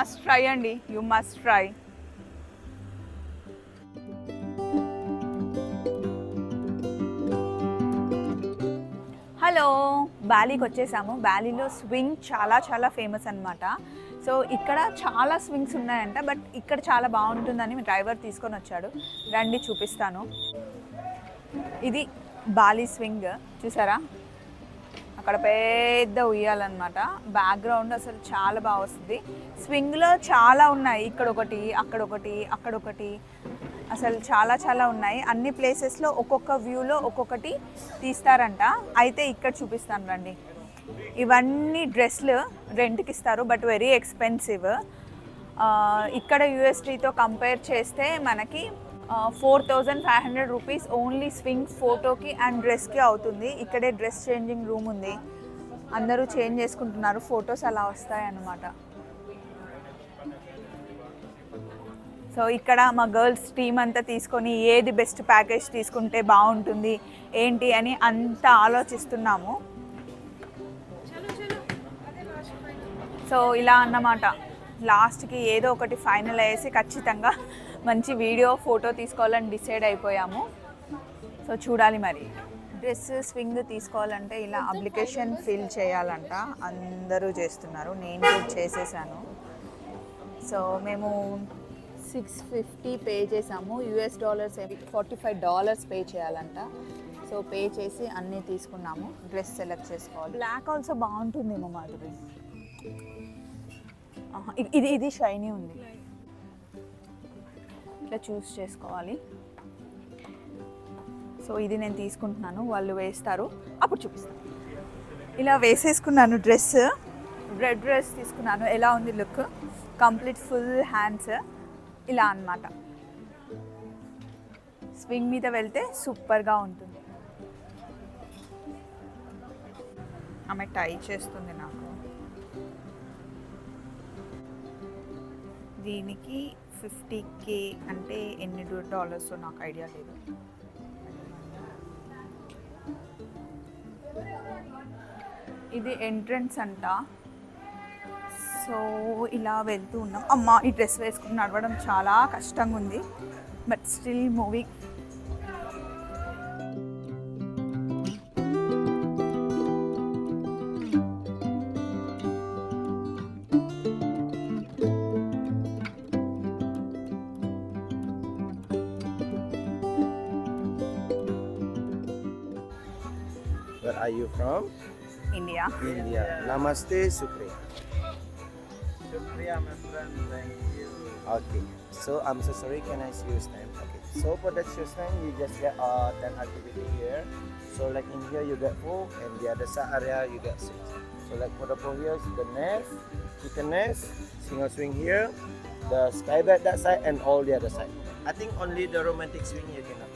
Must try అండి. You must try hello. బ్యాలీకి వచ్చేసాము. బ్యాలీలో స్వింగ్ చాలా చాలా ఫేమస్ అనమాట సో ఇక్కడ చాలా స్వింగ్స్ ఉన్నాయంట బట్ ఇక్కడ చాలా బాగుంటుందని డ్రైవర్ తీసుకొని వచ్చాడు. రండి చూపిస్తాను. ఇది బాలీ స్వింగ్. చూసారా? అక్కడ పెద్ద ఉయ్యాలన్నమాట. బ్యాక్గ్రౌండ్ అసలు చాలా బాగా వస్తుంది. స్వింగ్లో చాలా ఉన్నాయి. ఇక్కడ ఒకటి అక్కడ ఒకటి అక్కడ ఒకటి అసలు చాలా చాలా ఉన్నాయి. అన్ని ప్లేసెస్లో ఒక్కొక్క వ్యూలో ఒక్కొక్కటి తీస్తారంట. అయితే ఇక్కడ చూపిస్తాను రండి. ఇవన్నీ డ్రెస్లు రెంట్కి ఇస్తారు బట్ వెరీ ఎక్స్పెన్సివ్ ఇక్కడ యూఎస్టీతో కంపేర్ చేస్తే మనకి four thousand five hundred rupees only swing ఫోటోకి అండ్ డ్రెస్కి అవుతుంది. ఇక్కడే డ్రెస్ చేంజింగ్ రూమ్ ఉంది. అందరూ చేంజ్ చేసుకుంటున్నారు. ఫొటోస్ అలా వస్తాయి అన్నమాట సో ఇక్కడ మా గర్ల్స్ టీం అంతా తీసుకొని ఏది బెస్ట్ ప్యాకేజ్ తీసుకుంటే బాగుంటుంది ఏంటి అని అంత ఆలోచిస్తున్నాము. సో ఇలా అన్నమాట. లాస్ట్కి ఏదో ఒకటి ఫైనల్ అయ్యేసి ఖచ్చితంగా మంచి వీడియో ఫోటో తీసుకోవాలని డిసైడ్ అయిపోయాము. సో చూడాలి మరి. డ్రెస్ స్వింగ్ తీసుకోవాలంటే ఇలా అప్లికేషన్ ఫిల్ చేయాలంట. అందరూ చేస్తున్నారు. నేను చేసేసాను. సో మేము సిక్స్ ఫిఫ్టీ పే చేసాము. US dollars forty five dollars pay చేయాలంట. సో పే చేసి అన్నీ తీసుకున్నాము. డ్రెస్ సెలెక్ట్ చేసుకోవాలి. బ్లాక్ ఆల్సో బాగుంటుందేమో మాధురి. ఇది ఇది షైనీ ఉంది. ఇట్లా చూస్ చేసుకోవాలి? సో ఇది నేను తీసుకుంటున్నాను. వాళ్ళు వేస్తారు. అప్పుడు చూపిస్తాను. ఇలా వేసేసుకున్నాను డ్రెస్. రెడ్ డ్రెస్ తీసుకున్నాను. ఎలా ఉంది లుక్? Complete full hands. ఇలా అన్నమాట. స్వింగ్ మీద వెళ్తే సూపర్గా ఉంటుంది. ఆమె టై చేస్తుంది నాకు. దీనికి ఫిఫ్టీ కే అంటే ఎన్ని డాలర్స్ నాకు ఐడియా లేదు. ఇది ఎంట్రన్స్ అంట. సో ఇలా వెళ్తూ ఉన్నాం. అమ్మ ఈ డ్రెస్ వేసుకుని నడవడం చాలా కష్టంగా ఉంది but still movie are you from? India. India. Namaste, Supriya. Supriya, my friend, thank you. Okay. So I'm so sorry. Can I see your name? Okay. So for that your you just get uh, 10 activity here. So like in here you get 4 and the other side area you get 6. So like for the 4 here, the nest, chicken nest, single swing here, the sky bed that side and all the other side. I think only the romantic swing you cannot.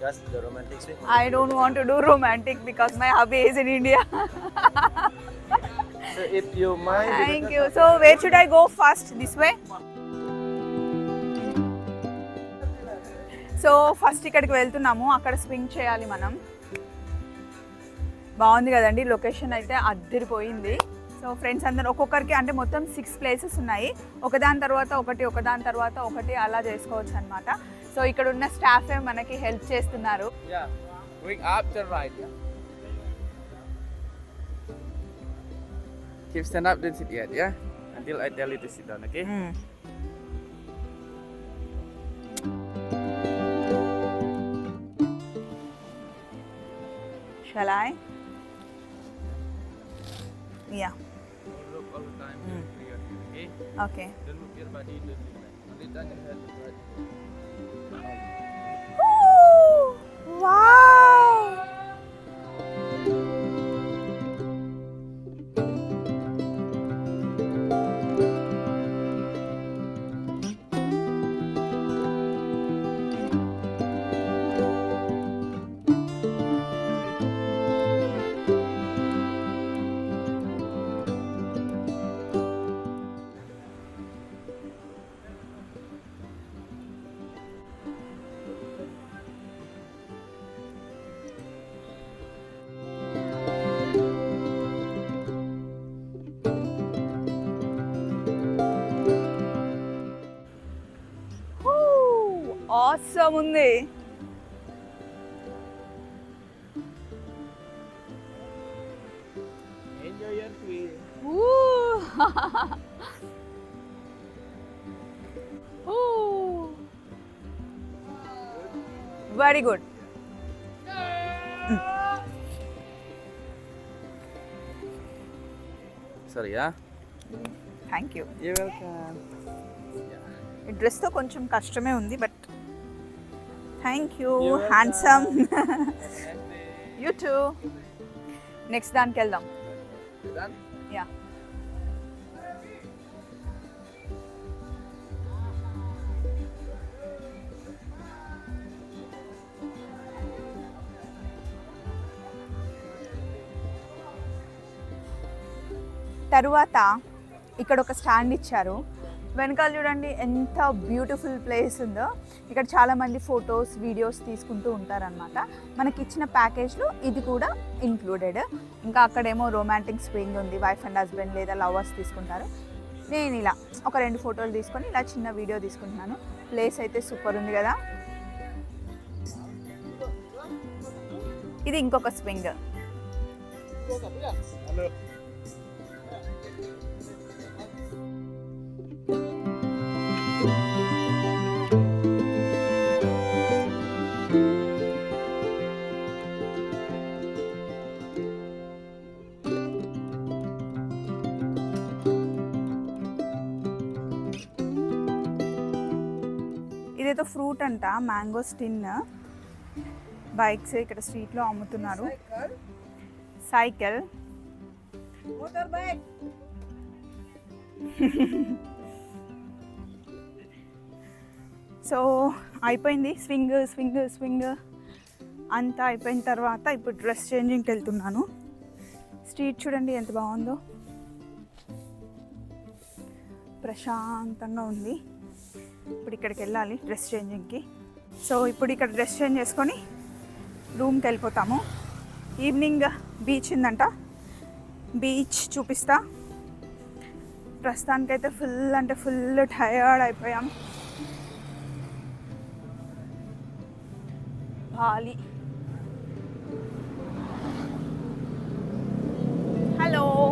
Do. Just the romantic swing. I don't want to do romantic because my hubby is in India So if you mind, you can- you so where should I go first this way so first ఇక్కడికి వెళ్తున్నాము. అక్కడ swing చేయాలి మనం. బాగుంది కదండి. Location అయితే అద్దరిపోయింది. So friends అందరు ఒక్కొక్కరికి అంటే మొత్తం సిక్స్ ప్లేసెస్ ఉన్నాయి. ఒకదాని తర్వాత ఒకటి ఒకదాని తర్వాత ఒకటి అలా చేసుకోవచ్చు అనమాట సో ఇక్కడ ఉన్న స్టాఫే మనకి హెల్ప్ చేస్తున్నారు Yeah, going up to right. Yeah. Keep stand up, don't sit yet, yeah? Until I tell you to sit down, okay? Shall I? Yeah, Look all the time, Mm. clear, okay? okay. Don't look your body, don't look like. Only turn your head 와. Awesome ఉంది. Very good Sorry, yeah. Thank you You're welcome. ఈ డ్రెస్తో కొంచెం కష్టమే ఉంది but thank you. Handsome. You too next దానికి వెళ్దాం? Yeah తరువాత ఇక్కడ ఒక స్టాండ్ ఇచ్చారు వెనకాల చూడండి ఎంత బ్యూటిఫుల్ ప్లేస్ ఉందో. ఇక్కడ చాలామంది ఫొటోస్ వీడియోస్ తీసుకుంటూ ఉంటారనమాట మనకి ఇచ్చిన ప్యాకేజ్లో ఇది కూడా ఇంక్లూడెడ్ ఇంకా అక్కడేమో రొమాంటిక్ స్వింగ్ ఉంది వైఫ్ అండ్ హస్బెండ్ లేదా లవర్స్ తీసుకుంటారు. నేను ఇలా ఒక రెండు ఫోటోలు తీసుకొని ఇలా చిన్న వీడియో తీసుకుంటున్నాను. ప్లేస్ అయితే సూపర్ ఉంది కదా. ఇది ఇంకొక స్వింగ్ ఇదేదో ఫ్రూట్ అంట మ్యాంగో స్టిన్. బైక్స్ ఇక్కడ స్ట్రీట్లో అమ్ముతున్నారు. సైకిల్ సో అయిపోయింది. స్వింగ్ స్వింగ్ స్వింగ్ అంతా అయిపోయిన తర్వాత ఇప్పుడు డ్రెస్ చేంజింగ్కి వెళ్తున్నాను. స్ట్రీట్ చూడండి ఎంత బాగుందో. ప్రశాంతంగా ఉంది. ఇప్పుడు ఇక్కడికి వెళ్ళాలి డ్రెస్ చేంజింగ్కి. సో ఇప్పుడు ఇక్కడ డ్రెస్ చేంజ్ చేసుకొని రూమ్కి వెళ్ళిపోతాము. ఈవినింగ్ బీచ్ ఉందంట. బీచ్ చూపిస్తా. ప్రస్తుతానికైతే ఫుల్ అంటే ఫుల్ టయర్డ్ అయిపోయాం. బాలి. హలో.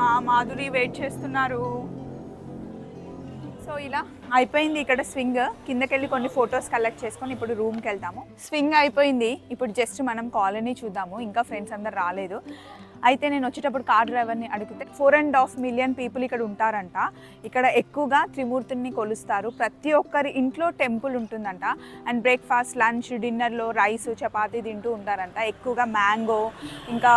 మా మాధురి వెయిట్ చేస్తున్నారు. సో ఇలా అయిపోయింది ఇక్కడ స్వింగ్ కిందకెళ్ళి కొన్ని ఫొటోస్ కలెక్ట్ చేసుకొని ఇప్పుడు రూమ్కి వెళ్తాము. స్వింగ్ అయిపోయింది. ఇప్పుడు జస్ట్ మనం కాలనీ చూద్దాము. ఇంకా ఫ్రెండ్స్ అందరు రాలేదు. అయితే నేను వచ్చేటప్పుడు కార్ డ్రైవర్ని అడిగితే four and half million people ఇక్కడ ఉంటారంట. ఇక్కడ ఎక్కువగా త్రిమూర్తిని కొలుస్తారు. ప్రతి ఒక్కరి ఇంట్లో టెంపుల్ ఉంటుందంట. అండ్ బ్రేక్ఫాస్ట్ లంచ్ డిన్నర్లో రైస్ చపాతీ తింటూ ఉంటారంట. ఎక్కువగా మ్యాంగో ఇంకా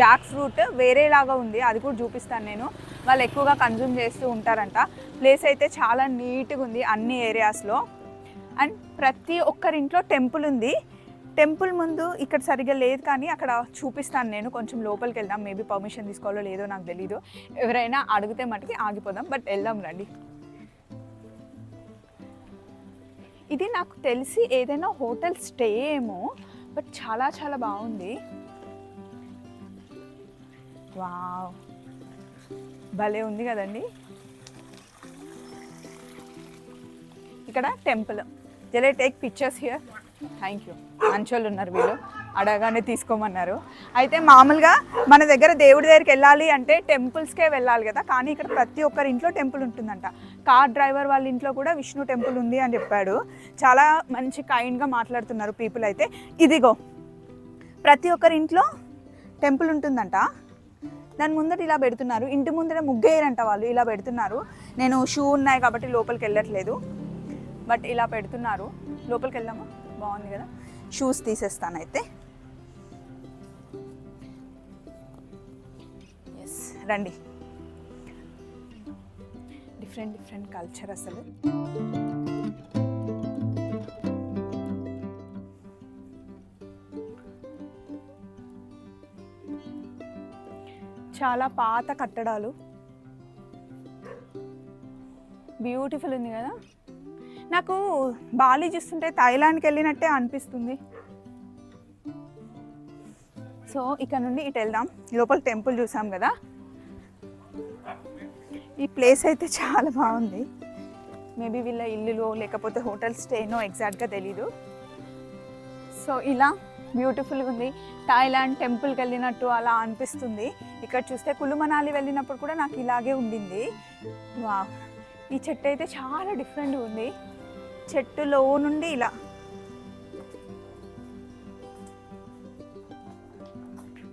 జాక్ ఫ్రూట్ వేరేలాగా ఉంది. అది కూడా చూపిస్తాను నేను. వాళ్ళు ఎక్కువగా కన్జ్యూమ్ చేస్తూ ఉంటారంట. ప్లేస్ అయితే చాలా నీట్గా ఉంది అన్ని ఏరియాస్లో అండ్ ప్రతి ఒక్కరింట్లో టెంపుల్ ఉంది. టెంపుల్ ముందు ఇక్కడ సరిగ్గా లేదు కానీ అక్కడ చూపిస్తాను నేను. కొంచెం లోపలికి వెళ్దాం. మేబీ పర్మిషన్ తీసుకోవాలో లేదో నాకు తెలీదు. ఎవరైనా అడిగితే మటుకి ఆగిపోదాం. బట్ వెళ్దాం రండి. ఇది నాకు తెలిసి ఏదైనా హోటల్ స్టే ఏమో బట్ చాలా చాలా బాగుంది. వావ్. భలే ఉంది కదండి. ఇక్కడ temple. Jale take pictures here thank you మంచోళ్ళు ఉన్నారు వీళ్ళు. అడగానే తీసుకోమన్నారు. అయితే మామూలుగా మన దగ్గర దేవుడి దగ్గరికి వెళ్ళాలి అంటే టెంపుల్స్కే వెళ్ళాలి కదా. కానీ ఇక్కడ ప్రతి ఒక్కరి ఇంట్లో టెంపుల్ ఉంటుందంట. కార్ డ్రైవర్ వాళ్ళ ఇంట్లో కూడా విష్ణు టెంపుల్ ఉంది అని చెప్పాడు. చాలా మంచి కైండ్గా మాట్లాడుతున్నారు పీపుల్ అయితే. ఇదిగో ప్రతి ఒక్కరి ఇంట్లో టెంపుల్ ఉంటుందంట. దాని ముందట ఇలా పెడుతున్నారు. ఇంటి ముందర ముగ్గేయరంట వాళ్ళు ఇలా పెడుతున్నారు. నేను షూ ఉన్నాయి కాబట్టి లోపలికి వెళ్ళట్లేదు. బట్ ఇలా పెడుతున్నారు. లోపలికి వెళ్దామా? బాగుంది కదా. షూస్ తీసేస్తాను అయితే. ఎస్ రండి. డిఫరెంట్ డిఫరెంట్ కల్చర్ అసలు. చాలా పాత కట్టడాలు. బ్యూటిఫుల్ ఉంది కదా. నాకు బాలి చూస్తుంటే థాయిలాండ్కి వెళ్ళినట్టే అనిపిస్తుంది. సో ఇక్కడ నుండి ఇటు వెళ్దాం. లోపల టెంపుల్ చూసాం కదా? ఈ ప్లేస్ అయితే చాలా బాగుంది. మేబీ వీళ్ళ ఇల్లులో లేకపోతే హోటల్ స్టేనో ఎగ్జాక్ట్గా తెలీదు. సో ఇలా బ్యూటిఫుల్గా ఉంది. థాయిలాండ్ టెంపుల్కి వెళ్ళినట్టు అలా అనిపిస్తుంది. ఇక్కడ చూస్తే కులుమనాలి వెళ్ళినప్పుడు కూడా నాకు ఇలాగే ఉండింది. వా ఈ చెట్టు అయితే చాలా డిఫరెంట్గా ఉంది. చెట్టులో నుండి ఇలా.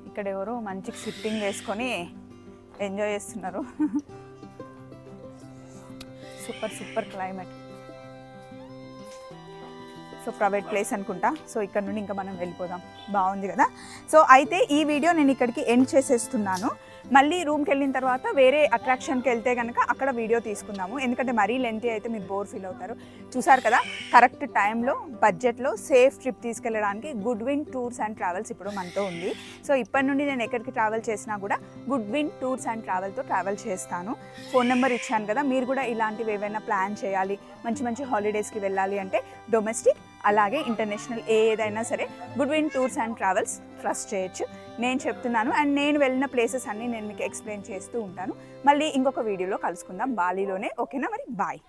ఇక్కడ ఎవరో మంచి సిట్టింగ్ వేసుకొని ఎంజాయ్ చేస్తున్నారు. Super super climate. So private place అనుకుంటా. సో ఇక్కడ నుండి ఇంకా మనం వెళ్ళిపోదాం. బాగుంది కదా? సో అయితే ఈ వీడియో నేను ఇక్కడికి ఎండ్ చేసేస్తున్నాను. మళ్ళీ రూమ్కి వెళ్ళిన తర్వాత వేరే అట్రాక్షన్కి వెళ్తే కనుక అక్కడ వీడియో తీసుకుందాము. ఎందుకంటే మరీ లెంతీ అయితే మీరు బోర్ ఫీల్ అవుతారు. చూసారు కదా కరెక్ట్ టైంలో బడ్జెట్లో సేఫ్ ట్రిప్ తీసుకెళ్ళడానికి Good Win Tours and Travels ఇప్పుడు మనతో ఉంది. సో ఇప్పటి నుండి నేను ఎక్కడికి ట్రావెల్ చేసినా కూడా గుడ్ విన్ టూర్స్ అండ్ ట్రావెల్తో ట్రావెల్ చేస్తాను. ఫోన్ నెంబర్ ఇచ్చాను కదా మీరు కూడా ఇలాంటివి ఏవైనా ప్లాన్ చేయాలి మంచి మంచి హాలిడేస్కి వెళ్ళాలి అంటే డొమెస్టిక్ అలాగే ఇంటర్నేషనల్ ఏ ఏదైనా సరే Good Win Tours and Travels trust చేయొచ్చు. నేను చెప్తున్నాను. అండ్ నేను వెళ్ళిన ప్లేసెస్ అన్నీ నేను మీకు ఎక్స్ప్లెయిన్ చేస్తూ ఉంటాను. మళ్ళీ ఇంకొక వీడియోలో కలుసుకుందాం. బాలీలోనే. ఓకేనా మరి? బాయ్.